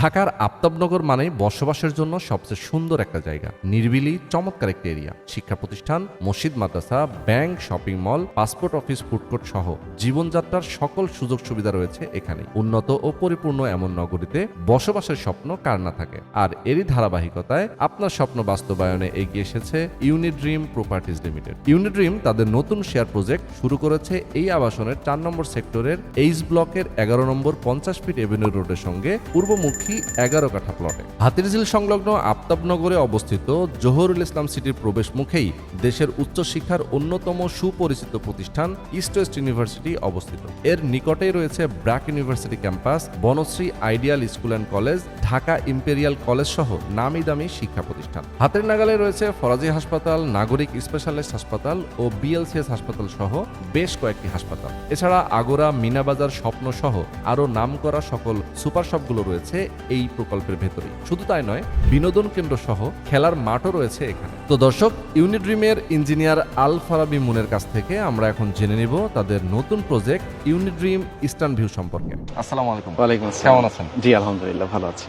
ঢাকার আফতাবনগর মানে বসবাসের জন্য সবচেয়ে সুন্দর একটা জায়গা। নির্বিলি চমৎকার একটা এরিয়া। শিক্ষা প্রতিষ্ঠান, মসজিদ, মাদ্রাসা, bank, shopping mall, passport office food court সহ জীবনযাত্রার সকল সুযোগ সুবিধা রয়েছে এখানে। উন্নত ও পরিপূর্ণ এমন নগরীতে বসবাসের স্বপ্ন কার না থাকে। আর এরই ধারাবাহিকতায় আপনার স্বপ্ন বাস্তবায়নে এগিয়ে এসেছে Uni Dream Properties Limited. Uni Dream তাদের নতুন শেয়ার প্রজেক্ট শুরু করেছে এই আবাসনের চার নম্বর সেক্টরের এইচ ব্লকের এগারো নম্বর পঞ্চাশ ফিট এভিনিউ রোডের সঙ্গে পূর্বমুখী এগারো কাঠা প্লটে হাতিরঝিল সংলগ্ন আফতাবনগরে অবস্থিত জোহরুল ইসলাম সিটির প্রবেশ মুখেই দেশের উচ্চশিক্ষার অন্যতম সুপরিচিত প্রতিষ্ঠান ইস্ট ওয়েস্ট ইউনিভার্সিটি অবস্থিত। এর নিকটেই রয়েছে BRAC university campus, Banasree ideal school and college Dhaka imperial college সহ নামি দামি শিক্ষা প্রতিষ্ঠান। হাতের নাগালে রয়েছে ফরাজি হাসপাতাল নাগরিক স্পেশালিস্ট হাসপাতাল ও বিএলসিএস হাসপাতাল সহ বেশ কয়েকটি হাসপাতাল। এছাড়া আগোরা মিনাবাজার স্বপ্ন সহ আরও নাম করা সকল সুপার শপগুলো রয়েছে এই প্রকল্পের ভেতরেই। শুধু তাই নয় বিনোদন কেন্দ্র সহ খেলার মাঠও রয়েছে এখানে। তো দর্শক ইউনিড্রিমের ইঞ্জিনিয়ার আল ফারাবি মুনের কাছ থেকে আমরা এখন জেনে নিব তাদের নতুন প্রজেক্ট ইউনিড্রিম ইস্টার্ন ভিউ সম্পর্কে। আসসালামু আলাইকুম। ওয়ালাইকুম আসসালাম। কেমন আছেন? জি আলহামদুলিল্লাহ ভালো আছি।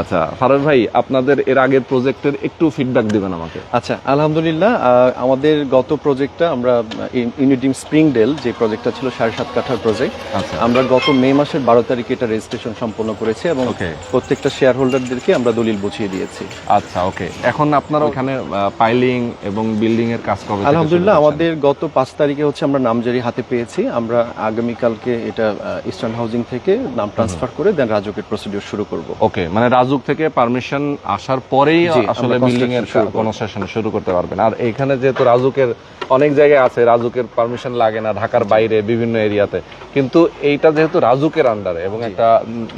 আচ্ছা ফারাজ ভাই আপনাদের এর আগের প্রজেক্টের একটু ফিডব্যাক দিবেন আমাকে। আচ্ছা আলহামদুলিল্লাহ আমাদের গত প্রজেক্টটা আমরা ইউনিডিম স্প্রিং ডেল যে প্রজেক্টটা ছিল সাড়ে সাত কাঠার প্রজেক্ট আচ্ছা। আমরা গত মে মাসের বারো তারিখে এটা রেজিস্ট্রেশন সম্পন্ন করেছি এবং প্রত্যেকটা শেয়ার হোল্ডারদেরকে আমরা দলিল বুঝিয়ে দিয়েছি। আচ্ছা ওকে এখন আপনারা ওখানে পাইলিং এবং বিল্ডিং এর কাজ কবে আলহামদুলিল্লাহ আমাদের গত পাঁচ তারিখে হচ্ছে আমরা নামজারি হাতে পেয়েছি। আমরা আগামীকালকে এটা ইস্টার্ন হাউজিং থেকে নাম ট্রান্সফার করে দেন রাজকের প্রসিডিউর শুরু করব। ওকে মানে রাজুক থেকে পারমিশন আসার পরেই আসলে বিল্ডিং এর। কনস্ট্রাকশন শুরু করতে পারবেন। আর এখানে যেহেতু রাজুকের অনেক জায়গায় আছে রাজুকের পারমিশন লাগে না ঢাকার বাইরে বিভিন্ন এরিয়াতে। কিন্তু এইটা যেহেতু রাজুকের আন্ডারে এবং একটা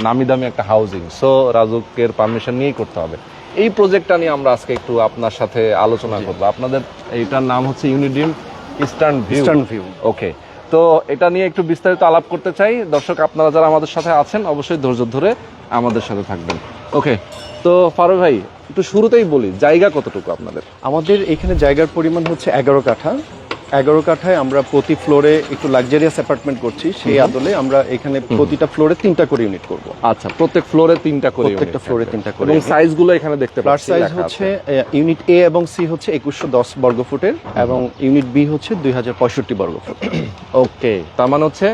নামি দামি একটা হাউজিং সো রাজুকের পারমিশন নিয়েই করতে হবে। এই প্রজেক্টটা নিয়ে আমরা আজকে একটু আপনার সাথে আলোচনা করব। আপনাদের এইটার নাম হচ্ছে Uni Dream Eastern View Eastern View okay তো এটা নিয়ে একটু বিস্তারিত আলাপ করতে চাই। দর্শক আপনারা যারা আমাদের সাথে আছেন অবশ্যই ধৈর্য ধরে আমাদের সাথে থাকবেন। ওকে তো ফারুক ভাই একটু শুরুতেই বলি জায়গা কতটুকু আপনাদের? আমাদের এখানে জায়গার পরিমাণ হচ্ছে এগারো কাঠা। এগারো কাঠায় আমরা প্রতি ফ্লোরে একটু লাক্সারিয়াস অ্যাপার্টমেন্ট করছি সেই আদলে আমরা এখানে প্রতিটা ফ্লোরে তিনটা করে ইউনিট করব। আচ্ছা প্রত্যেক ফ্লোরে তিনটা করে প্রত্যেকটা ফ্লোরে তিনটা করে এবং সাইজগুলো এখানে দেখতে ফ্ল্যাট পাচ্ছি সাইজ হচ্ছে ইউনিট এ এবং সি হচ্ছে একুশশো দশ বর্গ ফুটের এবং ইউনিট বি হচ্ছে দুই হাজার পঁয়ষট্টি বর্গ ফুট। ওকে তার মানে হচ্ছে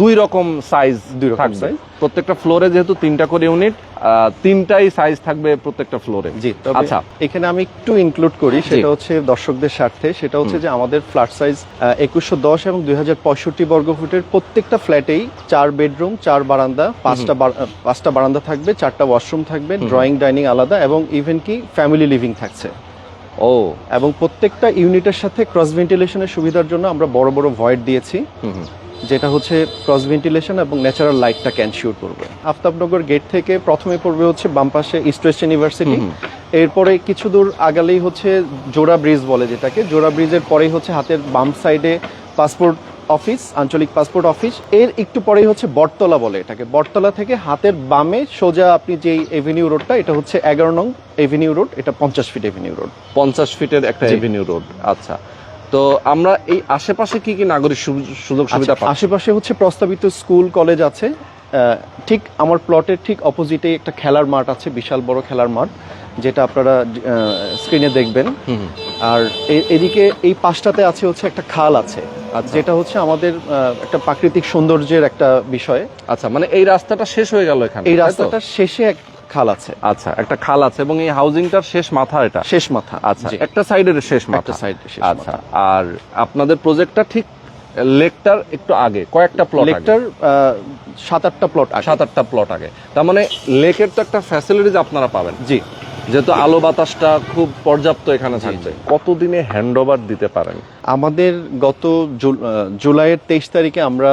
দুই রকম সাইজ দুই রকম size। প্রত্যেকটা ফ্লোরে যেহেতু তিনটা করে ইউনিট তিনটাই সাইজ থাকবে প্রত্যেকটা ফ্লোরে। জি আচ্ছা। এখানে আমি একটু ইনক্লুড করি সেটা হচ্ছে দর্শকদের স্বার্থে সেটা হচ্ছে যে আমাদের ফ্ল্যাট সাইজ একুশশো দশ এবং দুই হাজার পঁয়ষট্টি বর্গ ফুটের প্রত্যেকটা ফ্ল্যাটেই চার বেডরুম চার বারান্দা পাঁচটা পাঁচটা বারান্দা থাকবে চারটা ওয়াশরুম থাকবে ড্রয়িং ডাইনিং আলাদা এবং ইভেন কি ফ্যামিলি লিভিং থাকছে। ও। এবং প্রত্যেকটা ইউনিটের সাথে ক্রস ভেন্টিলেশনের সুবিধার জন্য আমরা বড় বড় ভয়েড দিয়েছি। যেটা হচ্ছে ক্রস ভেন্টিলেশন এবং ন্যাচারাল লাইটটা ক্যানশিওর করবে। আফতাবনগর গেট থেকে প্রথমে পড়বে হচ্ছে বাম পাশে ইস্ট ওয়েস্ট ইউনিভার্সিটি এরপরে কিছু দূর আগালেই হচ্ছে জোড়া ব্রিজ বলে যেটাকে। জোড়া ব্রিজের পরেই হচ্ছে হাতের বাম সাইডে পাসপোর্ট অফিস আঞ্চলিক পাসপোর্ট অফিস এর একটু পরেই হচ্ছে বটতলা বলে এটাকে। বটতলা থেকে হাতের বামে সোজা আপনি যেই এভিনিউ রোডটা এটা হচ্ছে এগারো নং এভিনিউ রোড এটা পঞ্চাশ ফিট এভিনিউ রোড পঞ্চাশ ফিটের একটা এভিনিউ রোড আচ্ছা। তো আমরা এই আশেপাশে কি কি নাগরিক সুযোগ সুবিধা আচ্ছা, আশেপাশে হচ্ছে প্রস্তাবিত স্কুল কলেজ আছে ঠিক আমার প্লটের ঠিক অপোজিটে একটা খেলার মাঠ আছে বিশাল বড় খেলার মাঠ যেটা আপনারা স্ক্রিনে দেখবেন। আর এদিকে এই পাশটাতে আছে হচ্ছে একটা খাল আছে আচ্ছা। যেটা হচ্ছে আমাদের একটা প্রাকৃতিক সৌন্দর্যের একটা বিষয় আচ্ছা মানে এই রাস্তাটা শেষ হয়ে গেল এখানে এই? রাস্তাটার শেষে এক খাল আছে। আচ্ছা একটা খাল আছে এবং এই হাউজিংটার শেষ মাথা এটা? শেষ মাথা আচ্ছা একটা সাইডের শেষ মাথা। সাইড আচ্ছা আর আপনাদের প্রজেক্টটা ঠিক লেকটার একটু আগে কয়েকটা প্লট লেকটার সাত আটটা প্লট সাত আটটা প্লট আগে। তার মানে লেকের তো একটা ফ্যাসিলিটিজ আপনারা পাবেন। জি। যেহেতু আলো বাতাসটা খুব পর্যাপ্ত এখানে থাকবে। কতদিনে হ্যান্ড ওভার দিতে পারেন? আমাদের গত জুলাইয়ের তেইশ তারিখে আমরা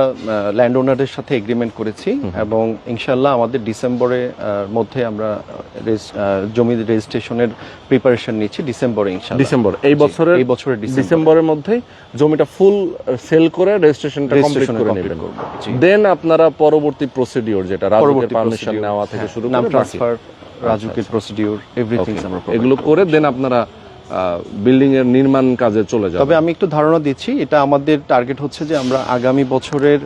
ল্যান্ড ওনারের সাথে এগ্রিমেন্ট করেছি এবং ইনশাল্লাহ আমাদের ডিসেম্বরে আহ, মধ্যে আমরা জমি রেজিস্ট্রেশনের প্রিপারেশন নিচ্ছি ডিসেম্বরে ইনশাল্লাহ ডিসেম্বর। এই বছরের এই বছরের ডিসেম্বরের মধ্যেই জমিটা ফুল সেল করে রেজিস্ট্রেশনটা কমপ্লিট করে নেবেন। দেন আপনারা পরবর্তী প্রসিডিওর যেটা পরবর্তী পারমিশন নেওয়া থেকে হ্যাঁ, শুরু নাম করে ট্রান্সফার রাজুকের প্রসিডিউর এভরিথিং আমরা provide এগুলো করে দেন আপনারা বিল্ডিং এর নির্মাণ কাজে চলে যাবে তবে আমি একটু ধারণা দিচ্ছি এটা আমাদের টার্গেট হচ্ছে যে আমরা আগামী বছরের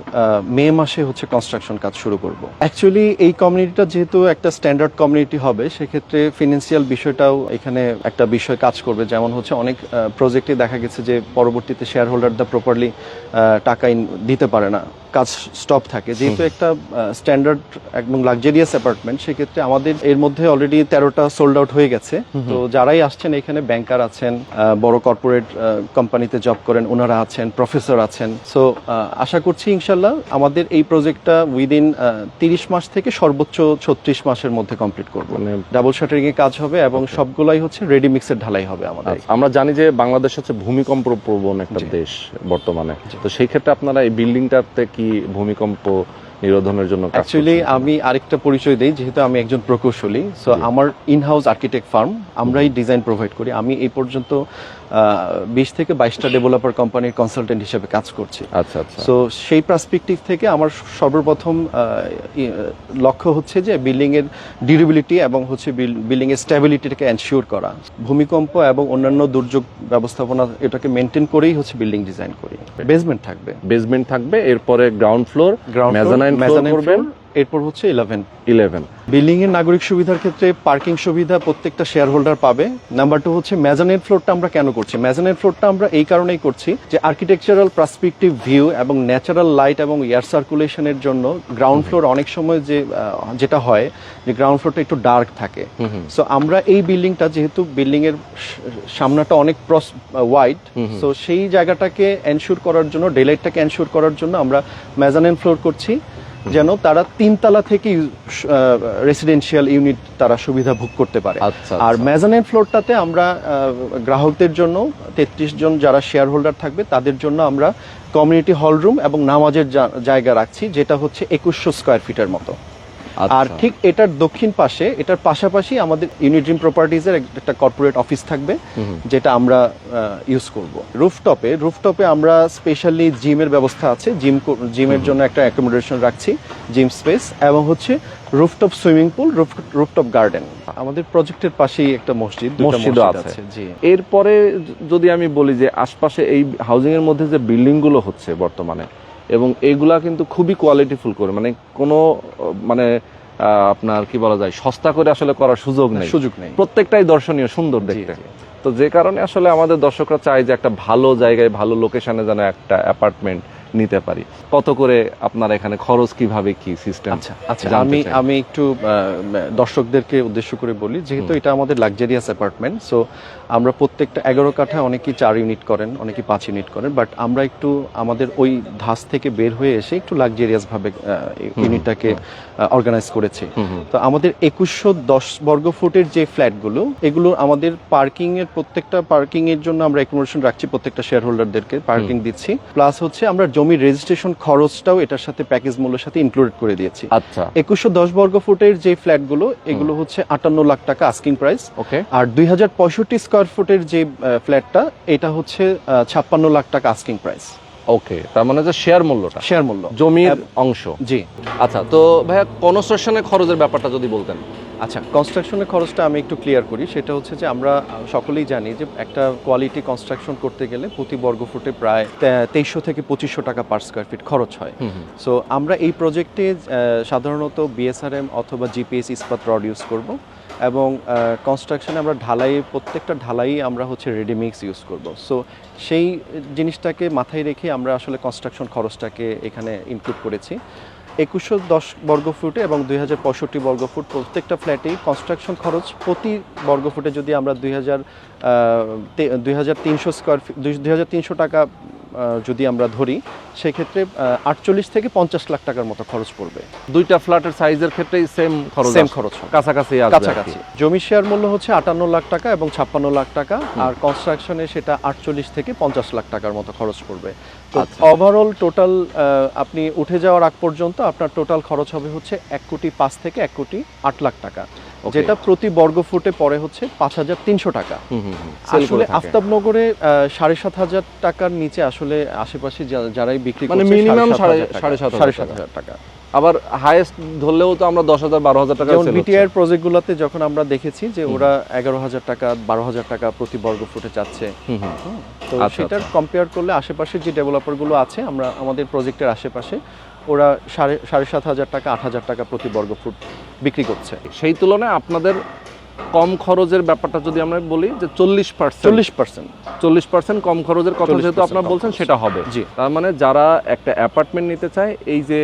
মে মাসে হচ্ছে কনস্ট্রাকশন কাজ শুরু করব। অ্যাকচুয়ালি এই কমিউনিটিটা যেহেতু একটা স্ট্যান্ডার্ড কমিউনিটি হবে সেক্ষেত্রে ফিনান্সিয়াল বিষয়টাও এখানে একটা বিষয় কাজ করবে। যেমন হচ্ছে অনেক প্রজেক্টে দেখা গেছে যে পরবর্তীতে শেয়ার হোল্ডাররা প্রপারলি টাকা দিতে পারে না। কাজ স্টপ থাকে। যেহেতু একটা স্ট্যান্ডার্ড এবং লাক্সারিয়াস অ্যাপার্টমেন্ট সেক্ষেত্রে আমাদের এর মধ্যে অলরেডি তেরোটা সোল্ড আউট হয়ে গেছে। তো যারাই আসছেন এখানে ব্যাংকার আছেন বড় কর্পোরেট কোম্পানিতে জব করেন ওনারা আছেন প্রফেসর আছেন। সো আশা করছি ইনশাল্লাহ আমাদের এই প্রজেক্টটা উইদিন তিরিশ মাস থেকে সর্বোচ্চ ছত্রিশ মাসের মধ্যে কমপ্লিট করব। ডাবল শাটারিং এ কাজ হবে এবং সবগুলাই হচ্ছে রেডি মিক্সের ঢালাই হবে আমাদের। আচ্ছা, আমরা জানি যে বাংলাদেশ হচ্ছে ভূমিকম্প প্রবণ একটা দেশ বর্তমানে। তো সেই ক্ষেত্রে আপনারা এই বিল্ডিংটাতে কি ভূমিকম্প নিরোধনের জন্য অ্যাকচুয়ালি আমি আরেকটা পরিচয় দিই যেহেতু আমি একজন প্রকৌশলী সো আমার ইন হাউস আর্কিটেক্ট ফার্ম আমরাই ডিজাইন প্রোভাইড করি। আমি এই পর্যন্ত বিশ থেকে বাইশটা ডেভেলপার কোম্পানির কনসালটেন্ট হিসেবে কাজ করছি। আচ্ছা আচ্ছা। সো সেই পার্সপেক্টিভ থেকে আমার সর্বপ্রথম লক্ষ্য হচ্ছে যে বিল্ডিং এর ডিউরেবিলিটি এবং হচ্ছে বিল্ডিং এর স্ট্যাবিলিটিটাকে এনশিওর করা। ভূমিকম্প এবং অন্যান্য দুর্যোগ ব্যবস্থাপনা এটাকে মেনটেন করেই হচ্ছে বিল্ডিং ডিজাইন করি। বেসমেন্ট থাকবে। বেসমেন্ট থাকবে এরপরে ground floor ground mezzanine floor করবেন। এরপর হচ্ছে ইলেভেন ইলেভেন বিল্ডিং এর নাগরিক সুবিধার ক্ষেত্রে পার্কিং সুবিধা প্রত্যেকটা শেয়ার হোল্ডার পাবে। নাম্বার টু হচ্ছে মেজানের ফ্লোরটা আমরা কেন করছি? মেজানের ফ্লোরটা আমরা এই কারণেই করছি যে আর্কিটেকচারাল পার্সপেক্টিভ ভিউ এবং ন্যাচারাল লাইট এবং এয়ার সার্কুলেশনের জন্য গ্রাউন্ড ফ্লোর অনেক সময় যে যেটা হয় যে গ্রাউন্ড ফ্লোরটা একটু ডার্ক থাকে। সো আমরা এই বিল্ডিংটা যেহেতু বিল্ডিং এর সামনাটা অনেক ওয়াইড সো সেই জায়গাটাকে এনশিওর করার জন্য ডেলাইটটাকে এনশিওর করার জন্য আমরা মেজানেন ফ্লোর করছি। যেন তারা তিনতলা থেকে রেসিডেন্সিয়াল ইউনিট তারা সুবিধা ভোগ করতে পারে আচ্ছা, আর আচ্ছা। ফ্লোরটাতে আমরা গ্রাহকদের জন্য তেত্রিশ জন যারা শেয়ার হোল্ডার থাকবে তাদের জন্য আমরা কমিউনিটি হল রুম এবং নামাজের জায়গা রাখছি যেটা হচ্ছে একুশশো স্কোয়ার ফিটের মতো আচ্ছা। আর ঠিক এটার দক্ষিণ পাশে এটার পাশাপাশি আমাদের ইউনিড্রিম প্রপার্টিজের একটা কর্পোরেট অফিস থাকবে যেটা আমরা ইউজ করব। রুফটপে রুফটপে আমরা স্পেশালি জিমের ব্যবস্থা আছে। জিম জিমের জন্য একটা অ্যাকোমোডেশন রাখছি জিম স্পেস এবং হচ্ছে rooftop swimming pool rooftop garden আমাদের প্রজেক্টের পাশেই একটা মসজিদ দুটো মসজিদও মসজিদ আছে। জি। এরপরে যদি আমি বলি যে আশপাশে এই হাউজিং এর মধ্যে যে বিল্ডিংগুলো হচ্ছে বর্তমানে এবং এইগুলা কিন্তু খুবই কোয়ালিটিফুল করে। মানে কোনো মানে আহ, আপনার কি বলা যায় সস্তা করে আসলে করার সুযোগ নেই। সুযোগ নেই। প্রত্যেকটাই দর্শনীয় সুন্দর দেখতে। তো যে কারণে আসলে আমাদের দর্শকরা চায় যে একটা ভালো জায়গায় ভালো লোকেশনে যেন একটা অ্যাপার্টমেন্ট নিতে পারি। কত করে আপনার এখানে খরচ কীভাবে কি সিস্টেম আচ্ছা আচ্ছা আমি আমি একটু দর্শকদেরকে উদ্দেশ্য করে বলি যেহেতু এটা আমাদের লাক্সারিয়াস অ্যাপার্টমেন্ট সো আমরা প্রত্যেকটা এগারো কাঠা অনেকেই চার ইউনিট করেন অনেকেই পাঁচ ইউনিট করেন বাট আমরা একটু আমাদের ওই ধাস থেকে বের হয়ে এসে একটু লাক্সারিয়াস ভাবে ইউনিটটাকে অর্গানাইজ করেছি। তো আমাদের একুশশো দশ বর্গ ফুটের যে ফ্ল্যাটগুলো এগুলো আমাদের পার্কিং এর প্রত্যেকটা পার্কিং এর জন্য আমরা অ্যাকোমোডেশন রাখছি প্রত্যেকটা শেয়ার হোল্ডারদেরকে পার্কিং দিচ্ছি। প্লাস হচ্ছে আমরা জমির রেজিস্ট্রেশন খরচটাও এটার সাথে প্যাকেজ মূল্যের সাথে ইনক্লুডেড করে দিয়েছি। আচ্ছা। একুশশো দশ বর্গ ফুটের যে ফ্ল্যাটগুলো এগুলো হচ্ছে আটান্ন লাখ টাকা আস্কিং প্রাইস ওকে আর দুই হাজার পঁয়ষট্টি স্কোয়ার ফুটের যে ফ্ল্যাটটা এটা হচ্ছে ছাপ্পান্ন লাখ টাকা আস্কিং প্রাইস ওকে তার মানে যে শেয়ার মূল্যটা। শেয়ার মূল্য। জমির অংশ। জি। আচ্ছা তো ভাইয়া কনস্ট্রাকশনের খরচের ব্যাপারটা যদি বলতেন। আচ্ছা কনস্ট্রাকশনের খরচটা আমি একটু ক্লিয়ার করি। সেটা হচ্ছে যে আমরা সকলেই জানি যে একটা কোয়ালিটি কনস্ট্রাকশন করতে গেলে প্রতি বর্গ ফুটে প্রায় তেইশশো থেকে পঁচিশশো টাকা পার স্কোয়ার ফিট খরচ হয়। সো আমরা এই প্রজেক্টে সাধারণত বিএসআরএম অথবা জিপিএস ইস্পাত রড ইউজ করব এবং কনস্ট্রাকশনে আমরা ঢালাই প্রত্যেকটা ঢালাই আমরা হচ্ছে রেডিমিক্স ইউজ করব। সো সেই জিনিসটাকে মাথায় রেখে আমরা আসলে কনস্ট্রাকশন খরচটাকে এখানে ইনক্লুড করেছি। একুশশো দশ বর্গ ফুটে এবং দুই হাজার পঁয়ষট্টি বর্গ ফুট প্রত্যেকটা ফ্ল্যাটে কনস্ট্রাকশন খরচ প্রতি বর্গ ফুটে যদি আমরা দুই হাজার দুই হাজার তিনশো স্কোয়ার ফিট দুই হাজার তিনশো টাকা যদি আমরা ধরি সেক্ষেত্রে আটচল্লিশ থেকে পঞ্চাশ লাখ টাকার মতো খরচ পড়বে। দুইটা ফ্ল্যাটের সাইজের ক্ষেত্রেই সেম খরচ সেম খরচ কাছাকাছি কাছাকাছি। জমি শেয়ার মূল্য হচ্ছে আটান্ন লাখ টাকা এবং ছাপ্পান্ন লাখ টাকা আর কনস্ট্রাকশনে সেটা আটচল্লিশ থেকে পঞ্চাশ লাখ টাকার মতো খরচ পড়বে। তো আচ্ছা। ওভারঅল টোটাল আপনি উঠে যাওয়ার আগ পর্যন্ত আপনার টোটাল খরচ হবে হচ্ছে এক কোটি পাঁচ থেকে এক কোটি আট লাখ টাকা. যেটা প্রতি বর্গ ফুটে পড়ে হচ্ছে পাঁচ হাজার তিনশো টাকা। আসলে আফতাবনগরে সাড়ে সাত হাজার টাকার নিচে আসলে আশেপাশে যারাই বিক্রি মানে করছে minimum সাড়ে- সাত হাজার সাড়ে সাত টাকা। হাজার টাকা। আবার হাইয়েস্ট ধরলেও তো আমরা দশ হাজার বারো হাজার টাকা যেমন বিটিআর প্রজেক্টগুলোতে যখন আমরা দেখেছি যে ওরা এগারো হাজার টাকা বারো হাজার টাকা প্রতি বর্গ ফুটে চাচ্ছে তো আচ্ছা, সেটার কম্পেয়ার করলে আশেপাশে যে ডেভেলপারগুলো আছে আমরা আমাদের প্রজেক্টের আশেপাশে ওরা সাড়ে সাড়ে সাত হাজার টাকা আট হাজার টাকা প্রতি বর্গ ফুট বিক্রি করছে। সেই তুলনায় আপনাদের কম খরচের ব্যাপারটা যদি আমরা বলি যে চল্লিশ পার্সেন্ট। চল্লিশ পার্সেন্ট। চল্লিশ পার্সেন্ট কম খরচের কথা যেহেতু আপনারা বলছেন সেটা হবে। জি। তার মানে যারা একটা অ্যাপার্টমেন্ট নিতে চায় এই যে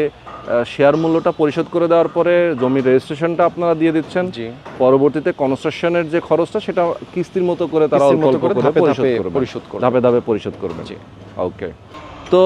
শেয়ার মূল্যটা পরিশোধ করে দেওয়ার পরে জমির রেজিস্ট্রেশনটা আপনারা দিয়ে দিচ্ছেন জি। পরবর্তীতে কনস্ট্রাকশনের যে খরচটা সেটা কিস্তির মতো করে তারা পরিশোধ করবে। পরিশোধ করবে। ধাপে ধাপে পরিশোধ করবে। জি। ওকে। তো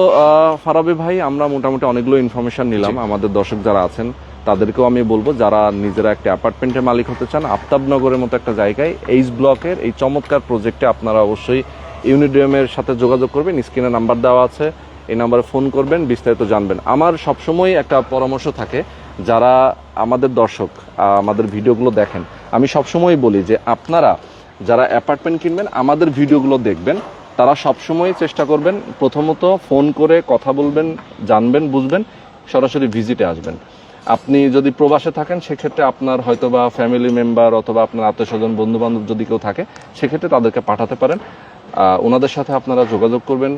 ফারাবি ভাই আমরা মোটামুটি অনেকগুলো ইনফরমেশন নিলাম। আমাদের দর্শক যারা আছেন তাদেরকেও আমি বলব যারা নিজেরা একটা অ্যাপার্টমেন্টের মালিক হতে চান আফতাবনগরের মতো একটা জায়গায় এইচ ব্লকের এই চমৎকার প্রজেক্টে আপনারা অবশ্যই ইউনিডিএমের সাথে যোগাযোগ করবেন স্ক্রিনে নাম্বার দেওয়া আছে এই নাম্বারে ফোন করবেন বিস্তারিত জানবেন। আমার সবসময় একটা পরামর্শ থাকে যারা আমাদের দর্শক আমাদের ভিডিওগুলো দেখেন আমি সবসময় বলি যে আপনারা যারা অ্যাপার্টমেন্ট কিনবেন আমাদের ভিডিওগুলো দেখবেন তারা সবসময় চেষ্টা করবেন প্রথমত ফোন করে কথা বলবেন, জানবেন, বুঝবেন, সরাসরি ভিজিটে আসবেন। আপনি যদি প্রবাসে থাকেন, সেক্ষেত্রে আপনার হয়তো বা ফ্যামিলি মেম্বার অথবা আপনার আত্মীয় স্বজন বন্ধু বান্ধব যদি কেউ থাকে, সেক্ষেত্রে তাদেরকে পাঠাতে পারেন। ওনাদের সাথে আপনারা যোগাযোগ করবেন,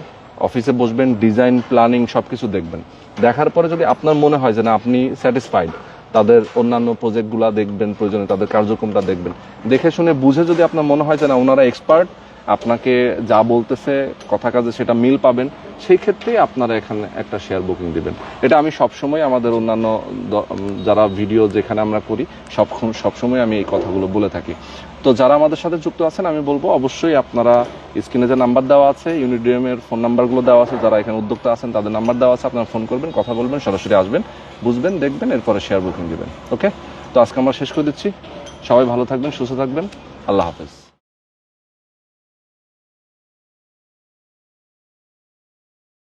অফিসে বসবেন, ডিজাইন, প্ল্যানিং সব কিছু দেখবেন। দেখার পরে যদি আপনার মনে হয় যে না, আপনি স্যাটিসফাইড, তাদের অন্যান্য প্রজেক্টগুলো দেখবেন, প্রয়োজনে তাদের কার্যক্রমটা দেখবেন। দেখে শুনে বুঝে যদি আপনার মনে হয় যে না, ওনারা এক্সপার্ট আপনাকে যা বলতেছে, কথা কাজে সেটা মিল পাবেন, সেই ক্ষেত্রেই আপনারা এখানে একটা শেয়ার বুকিং দিবেন। এটা আমি সবসময় আমাদের অন্যান্য যারা ভিডিও যেখানে আমরা করি, সব সবসময় আমি এই কথাগুলো বলে থাকি। তো যারা আমাদের সাথে যুক্ত আছেন, আমি বলব অবশ্যই আপনারা স্ক্রিনে যে নাম্বার দেওয়া আছে ইউনিডিএম এর ফোন নাম্বারগুলো দেওয়া আছে, যারা এখানে উদ্যোক্তা আছেন, তাদের নাম্বার দেওয়া আছে, আপনারা ফোন করবেন, কথা বলবেন, সরাসরি আসবেন, বুঝবেন, দেখবেন, এরপরে শেয়ার বুকিং দিবেন। ওকে তো আজকে আমরা শেষ করে দিচ্ছি। সবাই ভালো থাকবেন, সুস্থ থাকবেন। আল্লাহ হাফেজ।